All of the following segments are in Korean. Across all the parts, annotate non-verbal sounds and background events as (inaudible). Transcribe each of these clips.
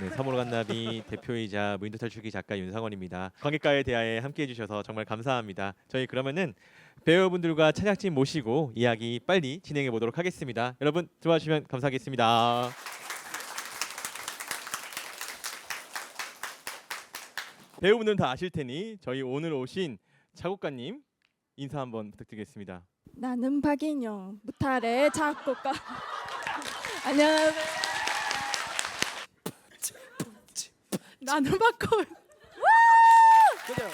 네, 3호로 간나비 대표이자 무인도 탈출기 작가 윤상원입니다. 관객과의 대화에 함께해 주셔서 정말 감사합니다. 저희 그러면은 배우분들과 제작진 모시고 이야기 빨리 진행해 보도록 하겠습니다. 여러분 들어와 주시면 감사하겠습니다. 배우분들은 다 아실 테니 저희 오늘 오신 작곡가님 인사 한번 부탁드리겠습니다. 나는 박인영 무탈의 작곡가 (laughs) 안녕하세요 나는 박걸 그죠?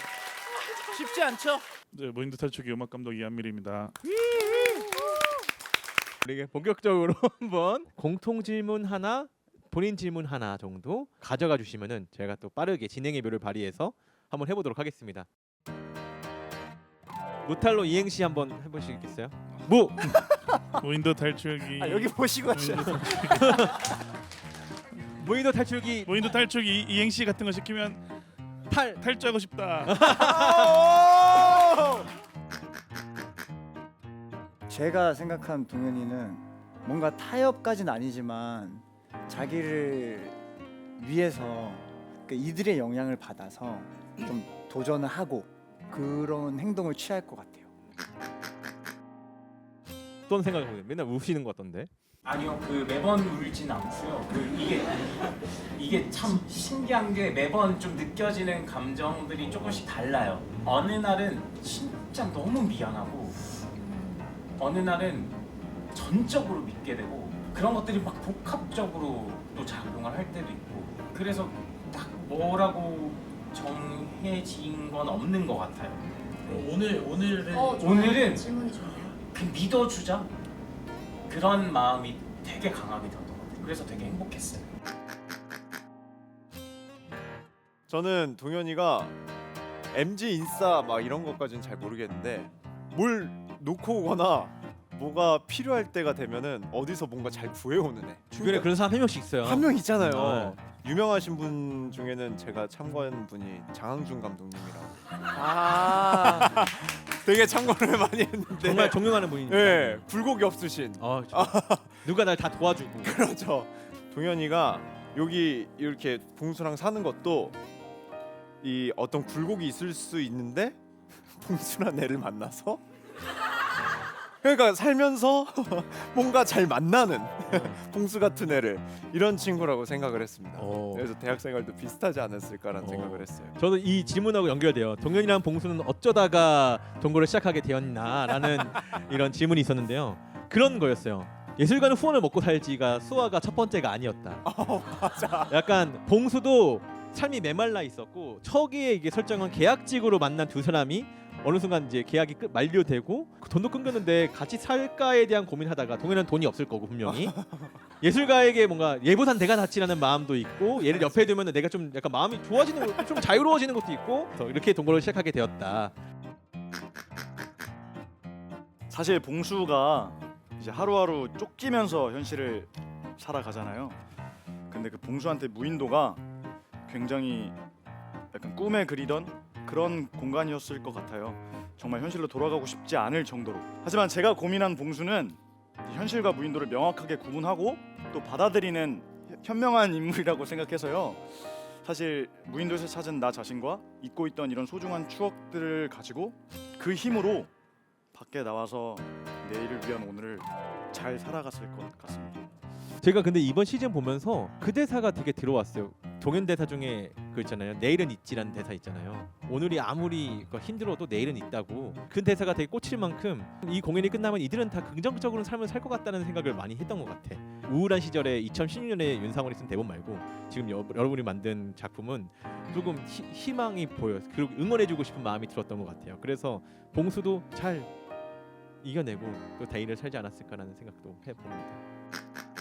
쉽지 않죠? 네, 무인도 탈출기 음악 감독 이한밀입니다. 우리 본격적으로 (laughs) 한번 공통 질문 하나, 본인 질문 하나 정도 가져가 주시면은 제가 또 빠르게 진행의 묘를 발휘해서 한번 해보도록 하겠습니다. 무탈로 이행시 한번 해보시겠어요? 무 (laughs) 무인도 탈출기. 아 여기 보시고 하셔. 무인도, 무인도 탈출기 무인도 탈출기 이- 이행시 같은 거 시키면 탈 탈주하고 싶다. (laughs) 제가 생각한 동현이는 뭔가 타협까지는 아니지만 자기를 위해서 그 이들의 영향을 받아서 좀 도전을 하고 그런 행동을 취할 것 같아요. 어떤 생각을 하고 맨날 우시는 것 같던데. 아니요 그 매번 울진 않고요. 그 이게 이게 참 신기한 게 매번 좀 느껴지는 감정들이 조금씩 달라요. 어느 날은 진짜 너무 미안하고 어느 날은 전적으로 믿게 되고 그런 것들이 막 복합적으로 또 작용을 할 때도 있고. 그래서 딱 뭐라고 정해진 건 없는 것 같아요. 오늘 오늘은 어, 오늘은 질문이 좋네요. 그 믿어주자 그런 마음이 되게 강하게 들었던 것 같아요. 그래서 되게 행복했어요. 저는 동현이가 MG 인싸 막 이런 것까지는 잘 모르겠는데 뭘 놓고 오거나 뭐가 필요할 때가 되면은 어디서 뭔가 잘 구해오는 애. 주변에 그런 사람 한 명씩 있어요. 한 명 있잖아요. 네. 유명하신 분 중에는 제가 참고한 분이 장항준 감독님이라고. 아, (laughs) 되게 참고를 많이 했는데. 정말 존경하는 분이니까. 예, 굴곡이 없으신. 어, 저- 누가 날 다 도와주고. (laughs) 그렇죠. 동현이가 여기 이렇게 봉수랑 사는 것도 이 어떤 굴곡이 있을 수 있는데 봉수란 애를 (laughs) 만나서 그러니까 살면서 (laughs) 뭔가 잘 만나는 (laughs) 봉수 같은 애를 이런 친구라고 생각을 했습니다. 어. 그래서 대학 생활도 비슷하지 않았을까라는 어. 생각을 했어요. 저도 이 질문하고 연결돼요. 동현이랑 봉수는 어쩌다가 동거를 시작하게 되었나라는 (laughs) 이런 질문이 있었는데요. 그런 거였어요. 예술가는 후원을 먹고 살지가 수아가 첫 번째가 아니었다. 약간 봉수도 삶이 메말라 있었고 초기에 이게 설정한 계약직으로 만난 두 사람이 어느 순간 이제 계약이 끝 만료되고 그 돈도 끊겼는데 같이 살까에 대한 고민하다가 동현은 돈이 없을 거고 분명히 (laughs) 예술가에게 뭔가 예보산 대가 낫지라는 마음도 있고 얘를 옆에 두면 내가 좀 약간 마음이 좋아지는 것, 좀 자유로워지는 것도 있고 그래서 이렇게 동거를 시작하게 되었다. 사실 봉수가 이제 하루하루 쫓기면서 현실을 살아가잖아요. 근데 그 봉수한테 무인도가 굉장히 약간 꿈에 그리던 그런 공간이었을 것 같아요. 정말 현실로 돌아가고 싶지 않을 정도로. 하지만 제가 고민한 봉수는 이 현실과 무인도를 명확하게 구분하고 또 받아들이는 현명한 인물이라고 생각해서요. 사실 무인도에서 찾은 나 자신과 잊고 있던 이런 소중한 추억들을 가지고 그 힘으로 밖에 나와서 내일을 위한 오늘을 잘 살아갔을 것 같습니다. 제가 근데 이번 시즌 보면서 그 대사가 되게 들어왔어요. 동현 대사 중에 그 있잖아요. 내일은 있지라는 대사 있잖아요. 오늘이 아무리 그 힘들어도 내일은 있다고. 그 대사가 되게 꽂힐 만큼 이 공연이 끝나면 이들은 다 긍정적으로 삶을 살 것 같다는 생각을 많이 했던 것 같아. 우울한 시절에 2016년에 윤상원이 쓴 대본 말고 지금 여, 여러분이 만든 작품은 조금 히, 희망이 보여. 그리고 응원해주고 싶은 마음이 들었던 것 같아요. 그래서 봉수도 잘 이겨내고 또 대의를 살지 않았을까라는 생각도 해봅니다. (laughs)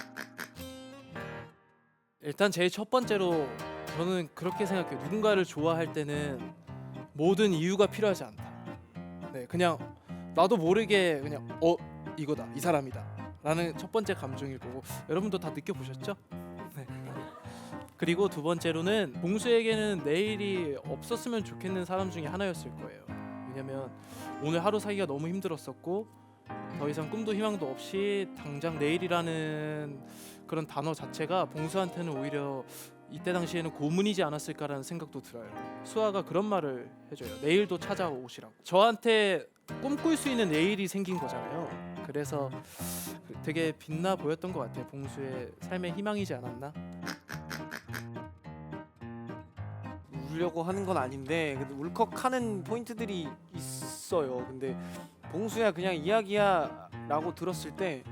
일단 제일 첫 번째로 저는 그렇게 생각해요. 누군가를 좋아할 때는 모든 이유가 필요하지 않다. 네, 그냥 나도 모르게 그냥 어 이거다 이 사람이다라는 첫 번째 감정일 거고 여러분도 다 느껴보셨죠? 네. 그리고 두 번째로는 봉수에게는 내일이 없었으면 좋겠는 사람 중에 하나였을 거예요. 왜냐면 오늘 하루 살기가 너무 힘들었었고 더 이상 꿈도 희망도 없이 당장 내일이라는 그런 단어 자체가 봉수한테는 오히려 이때 당시에는 고문이지 않았을까라는 생각도 들어요. 수아가 그런 말을 해줘요. 내일도 찾아오시라고. 저한테 꿈꿀 수 있는 내일이 생긴 거잖아요. 그래서 되게 빛나 보였던 것 같아요. 봉수의 삶의 희망이지 않았나? 울려고 하는 건 아닌데 울컥하는 포인트들이 있어요. 근데 봉수야 그냥 이야기야라고 들었을 때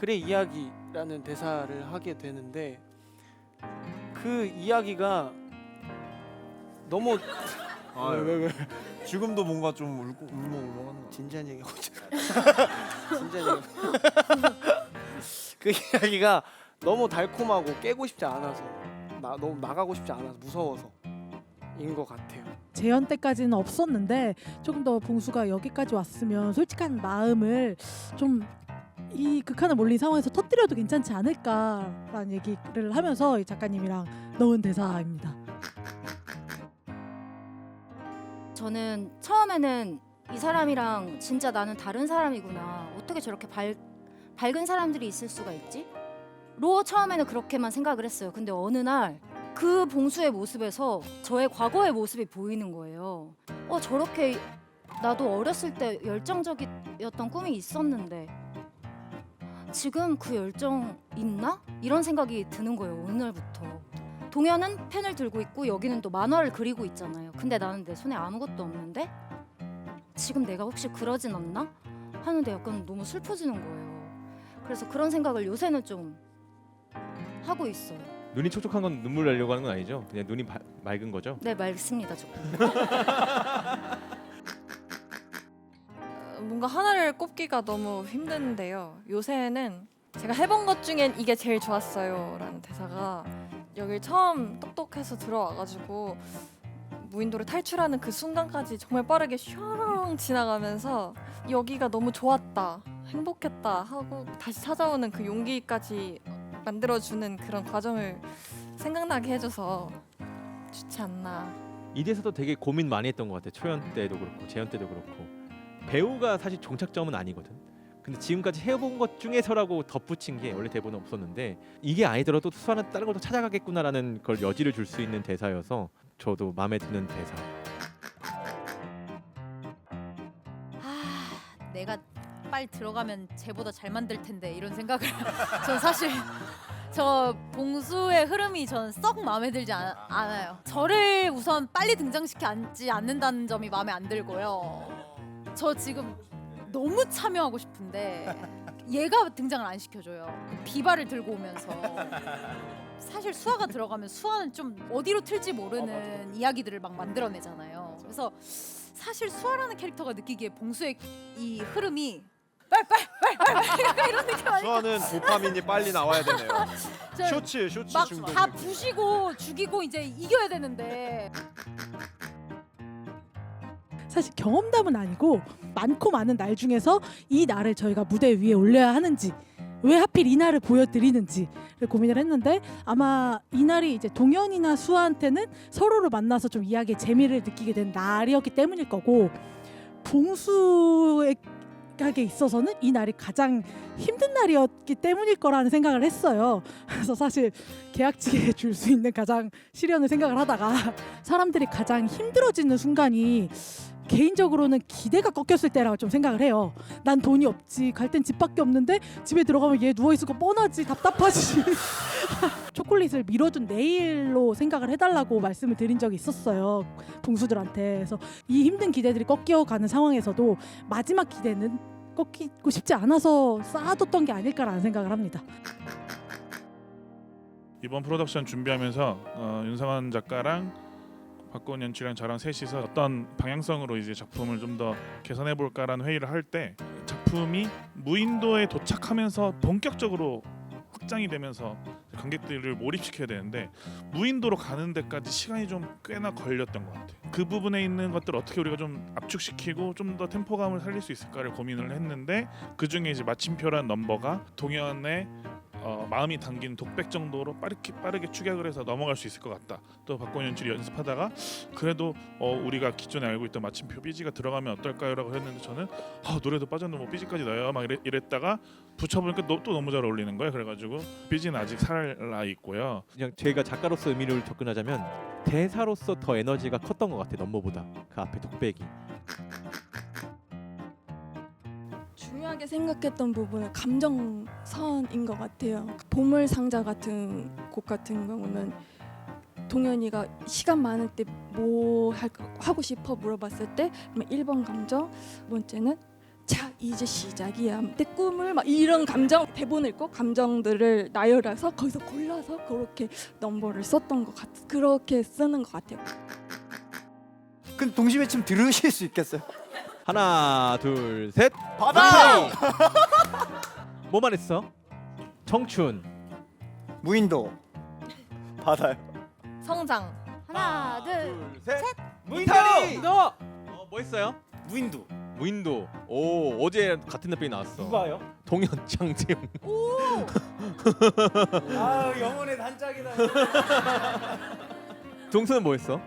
그래 이야기라는 대사를 하게 되는데 그 이야기가 너무 아, 왜, 왜, 왜? 지금도 뭔가 좀 울고 울먹울먹한 거. 진지한 얘기 하고 있잖아. (laughs) 진지한 얘기. 그 이야기가 너무 달콤하고 깨고 싶지 않아서 나 너무 나가고 싶지 않아서 무서워서 인 것 같아요. 재연 때까지는 없었는데 조금 더 봉수가 여기까지 왔으면 솔직한 마음을 좀 이 극한을 몰린 상황에서 터뜨려도 괜찮지 않을까라는 얘기를 하면서 이 작가님이랑 넣은 대사입니다. 저는 처음에는 이 사람이랑 진짜 나는 다른 사람이구나. 어떻게 저렇게 밝, 밝은 사람들이 있을 수가 있지? 로 처음에는 그렇게만 생각을 했어요. 근데 어느 날 그 봉수의 모습에서 저의 과거의 모습이 보이는 거예요. 어 저렇게 나도 어렸을 때 열정적이었던 꿈이 있었는데 지금 그 열정 있나? 이런 생각이 드는 거예요. 어느 날부터. 동현은 펜을 들고 있고 여기는 또 만화를 그리고 있잖아요. 근데 나는 내 손에 아무것도 없는데 지금 내가 혹시 그러진 않나? 하는데 약간 너무 슬퍼지는 거예요. 그래서 그런 생각을 요새는 좀 하고 있어요. 눈이 촉촉한 건 눈물 나려고 하는 건 아니죠? 그냥 눈이 바- 맑은 거죠? 네, 맑습니다. 조금. (laughs) 뭔가 하나를 꼽기가 너무 힘든데요. 요새는 제가 해본 것 중엔 이게 제일 좋았어요라는 대사가 여길 처음 똑똑해서 들어와가지고 무인도를 탈출하는 그 순간까지 정말 빠르게 슈랑 지나가면서 여기가 너무 좋았다, 행복했다 하고 다시 찾아오는 그 용기까지 만들어주는 그런 과정을 생각나게 해줘서 좋지 않나. 이 대사도 되게 고민 많이 했던 것 같아요. 초연 때도 그렇고 재연 때도 그렇고 배우가 사실 종착점은 아니거든. 근데 지금까지 해본 것 중에서라고 덧붙인 게 원래 대본에 없었는데 이게 아니더라도 수아는 다른 것도 찾아가겠구나라는 걸 여지를 줄 수 있는 대사여서 저도 마음에 드는 대사. 아, 내가 빨리 들어가면 쟤보다 잘 만들 텐데 이런 생각을 (laughs) 전 사실 저 봉수의 흐름이 저는 썩 마음에 들지 않, 않아요. 저를 우선 빨리 등장시켜 앉지 않는다는 점이 마음에 안 들고요. 저 지금 너무 참여하고 싶은데 얘가 등장을 안 시켜줘요. 비바를 들고 오면서 사실 수아가 들어가면 수아는 좀 어디로 튈지 모르는 이야기들을 막 만들어내잖아요. 그래서 사실 수아라는 캐릭터가 느끼기에 봉수의 이 흐름이 빨빨빨빨 (laughs) 약간 이런 느낌 아니에요? 수아는 도파민이 빨리 나와야 되네요. (laughs) 저 쇼츠 쇼츠 막 중독. 다 부시고 죽이고 이제 이겨야 되는데 사실 경험담은 아니고 많고 많은 날 중에서 이 날을 저희가 무대 위에 올려야 하는지 왜 하필 이 날을 보여드리는지를 고민을 했는데 아마 이 날이 이제 동현이나 수아한테는 서로를 만나서 좀 이야기의 재미를 느끼게 된 날이었기 때문일 거고 봉수에게 있어서는 이 날이 가장 힘든 날이었기 때문일 거라는 생각을 했어요. 그래서 사실 계약직에 (laughs) 줄 수 있는 가장 시련을 생각을 하다가 사람들이 가장 힘들어지는 순간이 개인적으로는 기대가 꺾였을 때라고 좀 생각을 해요. 난 돈이 없지. 갈 땐 집밖에 없는데 집에 들어가면 얘 누워 있을 거 뻔하지. 답답하지. (laughs) 초콜릿을 미뤄둔 내일로 생각을 해달라고 말씀을 드린 적이 있었어요. 봉수들한테. 그래서 이 힘든 기대들이 꺾여가는 상황에서도 마지막 기대는 꺾이고 싶지 않아서 쌓아뒀던 게 아닐까라는 생각을 합니다. 이번 프로덕션 준비하면서 어, 윤상환 작가랑 박고은 연출이랑 저랑 셋이서 어떤 방향성으로 이제 작품을 좀 더 개선해 볼까라는 회의를 할 때 작품이 무인도에 도착하면서 본격적으로 확장이 되면서 관객들을 몰입시켜야 되는데 무인도로 가는 데까지 시간이 좀 꽤나 걸렸던 것 같아요. 그 부분에 있는 것들 을 어떻게 우리가 좀 압축시키고 좀 더 템포감을 살릴 수 있을까를 고민을 했는데 그 중에 이제 마침표란 넘버가 동현의 어, 마음이 담긴 독백 정도로 빠르게 빠르게 축약을 해서 넘어갈 수 있을 것 같다. 또 박권 연출이 연습하다가 그래도 어, 우리가 기존에 알고 있던 마침표 삐지가 들어가면 어떨까요라고 했는데 저는 아, 노래도 빠졌는데 뭐 삐지까지 넣어요 막 이랬, 이랬다가 붙여보니까 너, 또 너무 잘 어울리는 거예요. 그래가지고 삐지는 아직 살아 있고요. 그냥 저희가 작가로서 의미를 접근하자면 대사로서 더 에너지가 컸던 것 같아 넘버보다 그 앞에 독백이 중요하게 생각했던 부분은 감정선인 것 같아요. 보물 상자 같은 곡 같은 경우는 동현이가 시간 많을 때 뭐 하고 싶어 물어봤을 때 그러면 1번 감정, 두 번째는 자 이제 시작이야 내 꿈을 막 이런 감정 대본 읽고 감정들을 나열해서 거기서 골라서 그렇게 넘버를 썼던 것 같 그렇게 쓰는 것 같아요. 근데 동시 외침 들으실 수 있겠어요? 하나 둘 셋 바다! (laughs) 뭐만 했어? 청춘 무인도. 받아요. 성장. 하나, 둘. 셋 무인도! 너! 어, 뭐 했어요? 무인도. 무인도 오 어제 같은 답변이 나왔어 누가요? 동현 장재용 (laughs) 아 영혼의 단짝이다. (laughs) 동수는 뭐 했어?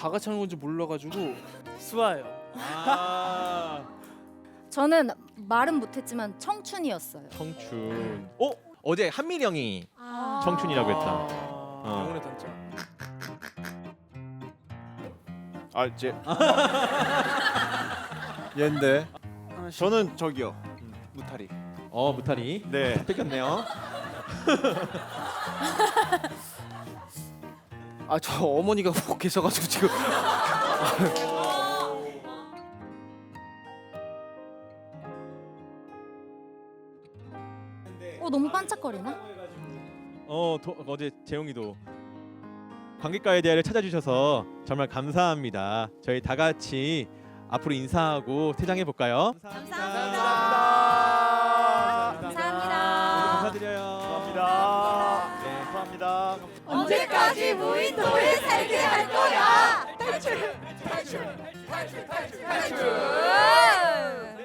저다 같이 하는 건지 몰라가지고 수아요. 아 저는 말은 못했지만 청춘이었어요. 청춘 어? 어제 한민이 형이 아. 청춘이라고 했다 아, 영혼의 단짝. 아 이제 얘인데. 저는 저기요. 무타리. 어 무타리 네. 뺏겼네요 (laughs) 아 저 어머니가 못 계셔가지고 지금 어 너무 반짝거리나? 어 도, 어제 재용이도 관객과의 대화를 찾아주셔서 정말 감사합니다. 저희 다 같이 앞으로 인사하고 퇴장해 볼까요? 감사합니다. 감사합니다. 언제까지 무인도에 살게 할 거야? 탈출! 탈출! 탈출! 탈출! 탈출! 탈출!